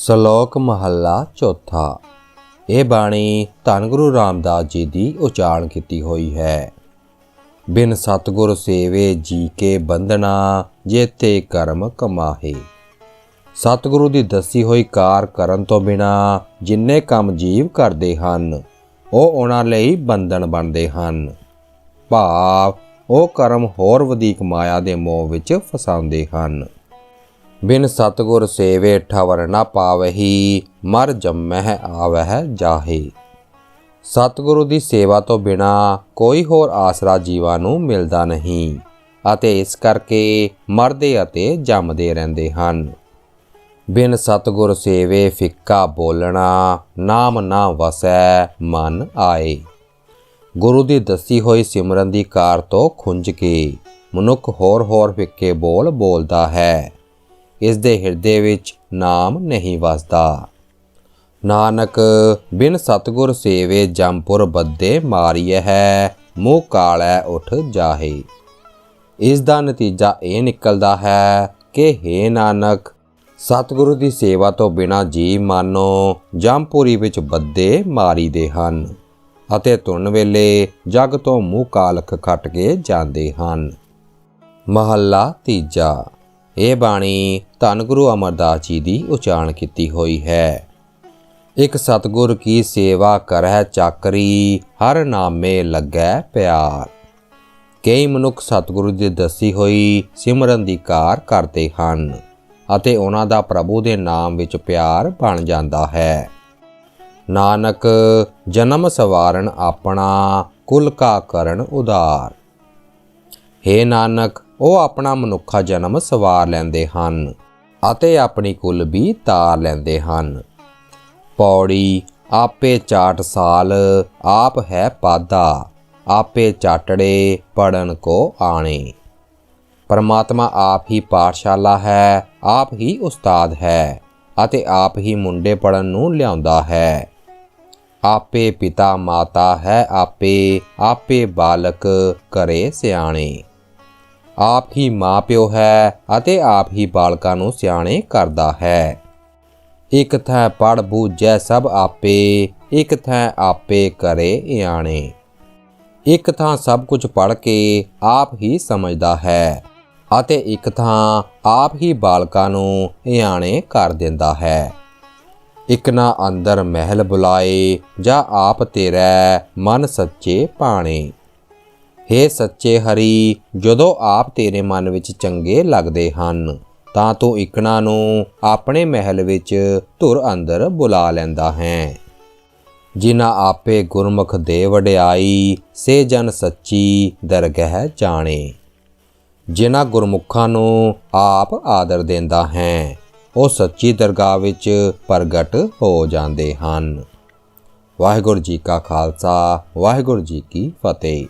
ਸ਼ਲੋਕ ਮਹੱਲਾ ਚੌਥਾ। ਇਹ ਬਾਣੀ ਧੰਨ ਗੁਰੂ ਰਾਮਦਾਸ ਜੀ ਦੀ ਉਚਾਰਨ ਕੀਤੀ ਹੋਈ ਹੈ। ਬਿਨ ਸਤਗੁਰ ਸੇਵੇ ਜੀ ਕੇ ਬੰਧਨਾ, ਜੇਤੇ ਕਰਮ ਕਮਾਹੇ। ਸਤਿਗੁਰੂ ਦੀ ਦੱਸੀ ਹੋਈ ਕਾਰ ਕਰਨ ਤੋਂ ਬਿਨਾ ਜਿੰਨੇ ਕੰਮ ਜੀਵ ਕਰਦੇ ਹਨ, ਉਹ ਉਹਨਾਂ ਲਈ ਬੰਧਨ ਬਣਦੇ ਹਨ। ਭਾਵ ਉਹ ਕਰਮ ਹੋਰ ਵਧੇਕ ਮਾਇਆ ਦੇ ਮੋਹ ਵਿੱਚ ਫਸਾਉਂਦੇ ਹਨ। ਬਿਨ ਸਤਗੁਰ ਸੇਵੇ ਠਵਰ ਨਾ ਪਾਵਹੀ, ਮਰ ਜੰਮਹਿ ਆਵਹਿ ਜਾਹੇ। ਸਤਿਗੁਰੂ ਦੀ ਸੇਵਾ ਤੋਂ ਬਿਨਾ ਕੋਈ ਹੋਰ ਆਸਰਾ ਜੀਵਾਂ ਨੂੰ ਮਿਲਦਾ ਨਹੀਂ, ਅਤੇ ਇਸ ਕਰਕੇ ਮਰਦੇ ਅਤੇ ਜੰਮਦੇ ਰਹਿੰਦੇ ਹਨ। ਬਿਨ ਸਤਗੁਰ ਸੇਵੇ ਫਿੱਕਾ ਬੋਲਣਾ, ਨਾਮ ਨਾ ਵਸੈ, ਮਨ ਆਏ। ਗੁਰੂ ਦੀ ਦੱਸੀ ਹੋਈ ਸਿਮਰਨ ਦੀ ਕਾਰ ਤੋਂ ਖੁੰਝ ਕੇ ਮਨੁੱਖ ਹੋਰ ਹੋਰ ਫਿੱਕੇ ਬੋਲ ਬੋਲਦਾ ਹੈ। ਇਸ ਦੇ ਹਿਰਦੇ ਵਿੱਚ ਨਾਮ ਨਹੀਂ ਵਸਦਾ। ਨਾਨਕ, ਬਿਨ ਸਤਗੁਰ ਸੇਵੇ ਜੰਪੁਰ ਬੱਦੇ ਮਾਰੀਐ ਹੈ, ਮੂੰਹ ਕਾਲੈ ਉਠ ਜਾਹੇ। ਇਸ ਦਾ ਨਤੀਜਾ ਇਹ ਨਿਕਲਦਾ ਹੈ ਕਿ हे ਨਾਨਕ, ਸਤਿਗੁਰੂ ਦੀ ਸੇਵਾ ਤੋਂ ਬਿਨਾ ਜੀਵ ਮਾਨੋ ਜੰਪੂਰੀ ਵਿੱਚ ਬੱਦੇ ਮਾਰੀਦੇ ਹਨ ਅਤੇ ਤੁਰਨ ਵੇਲੇ ਜਗ ਤੋਂ ਮੂੰਹ ਕਾਲਖ ਖੱਟ ਕੇ ਜਾਂਦੇ ਹਨ। ਮਹੱਲਾ ਤੀਜਾ। ਇਹ ਬਾਣੀ ਧੰਨ ਗੁਰੂ ਅਮਰਦਾਸ ਜੀ ਦੀ ਉਚਾਰਨ ਕੀਤੀ ਹੋਈ ਹੈ। ਇੱਕ ਸਤਗੁਰ ਕੀ ਸੇਵਾ ਕਰਹਿ ਚਾਕਰੀ, ਹਰ ਨਾਮੇ ਲੱਗੈ ਪਿਆਰ। ਕਈ ਮਨੁੱਖ ਸਤਿਗੁਰੂ ਦੀ ਦੱਸੀ ਹੋਈ ਸਿਮਰਨ ਦੀ ਕਾਰ ਕਰਦੇ ਹਨ ਅਤੇ ਉਹਨਾਂ ਦਾ ਪ੍ਰਭੂ ਦੇ ਨਾਮ ਵਿੱਚ ਪਿਆਰ ਬਣ ਜਾਂਦਾ ਹੈ। ਨਾਨਕ, ਜਨਮ ਸਵਾਰਨ ਆਪਣਾ, ਕੁਲ ਕਾ ਕਰਨ ਉਦਾਰ। हे ਨਾਨਕ, ਉਹ ਆਪਣਾ ਮਨੁੱਖਾ ਜਨਮ ਸਵਾਰ ਲੈਂਦੇ ਹਨ ਅਤੇ ਆਪਣੀ ਕੁਲ ਵੀ ਤਾਰ ਲੈਂਦੇ ਹਨ। ਪੌੜੀ, ਆਪੇ ਚਾਟ ਸਾਲ, ਆਪ ਹੈ ਪਾਦਾ, ਆਪੇ ਚਾਟੜੇ, ਪੜਨ ਕੋ ਆਣੇ। ਪਰਮਾਤਮਾ ਆਪ ਹੀ ਪਾਠਸ਼ਾਲਾ ਹੈ, ਆਪ ਹੀ ਉਸਤਾਦ ਹੈ ਅਤੇ ਆਪ ਹੀ ਮੁੰਡੇ ਪੜਨ ਨੂੰ ਲਿਆਉਂਦਾ ਹੈ। ਆਪੇ ਪਿਤਾ ਮਾਤਾ ਹੈ ਆਪੇ ਆਪੇ ਬਾਲਕ ਕਰੇ ਸਿਆਣੇ। ਆਪ ਹੀ ਮਾਪਿਓ ਹੈ ਅਤੇ ਆਪ ਹੀ ਬਾਲਕਾਂ ਨੂੰ ਸਿਆਣੇ ਕਰਦਾ ਹੈ। ਇਕ ਥੈ ਪੜ ਬੂਝੈ ਸਭ ਆਪੇ, ਇਕ ਥੈ ਆਪੇ ਕਰੇ ਇਆਣੇ। ਇੱਕ ਥਾਂ ਸਭ ਕੁਝ ਪੜ ਕੇ ਆਪ ਹੀ ਸਮਝਦਾ ਹੈ ਅਤੇ ਇੱਕ ਥਾਂ ਆਪ ਹੀ ਬਾਲਕਾਂ ਨੂੰ ਇਆਣੇ ਕਰ ਦਿੰਦਾ ਹੈ। ਇਕ ਨਾ ਅੰਦਰ ਮਹਿਲ ਬੁਲਾਏ ਜਾਂ ਆਪ ਤੇਰਾ ਮਨ ਸੱਚੇ ਪਾਣੇ। हे ਸੱਚੇ ਹਰੀ, ਜਦੋਂ ਆਪ ਤੇਰੇ ਮਨ ਵਿੱਚ ਚੰਗੇ ਲੱਗਦੇ ਹਨ, ਤਾਂ ਤੂੰ ਇਕਣਾ ਨੂੰ ਆਪਣੇ ਮਹਿਲ ਵਿੱਚ ਧੁਰ ਅੰਦਰ ਬੁਲਾ ਲੈਂਦਾ ਹੈ। ਜਿਨ੍ਹਾਂ ਆਪੇ ਗੁਰਮੁਖ ਦੇ ਵਡਿਆਈ, ਸੇ ਜਨ ਸੱਚੀ ਦਰਗਹਿ ਜਾਣੇ। ਜਿਨ੍ਹਾਂ ਗੁਰਮੁਖਾਂ ਨੂੰ ਆਪ ਆਦਰ ਦਿੰਦਾ ਹੈ, ਉਹ ਸੱਚੀ ਦਰਗਾਹ ਵਿੱਚ ਪ੍ਰਗਟ ਹੋ ਜਾਂਦੇ ਹਨ। ਵਾਹਿਗੁਰੂ ਜੀ ਕਾ ਖਾਲਸਾ, ਵਾਹਿਗੁਰੂ ਜੀ ਕੀ ਫਤਿਹ।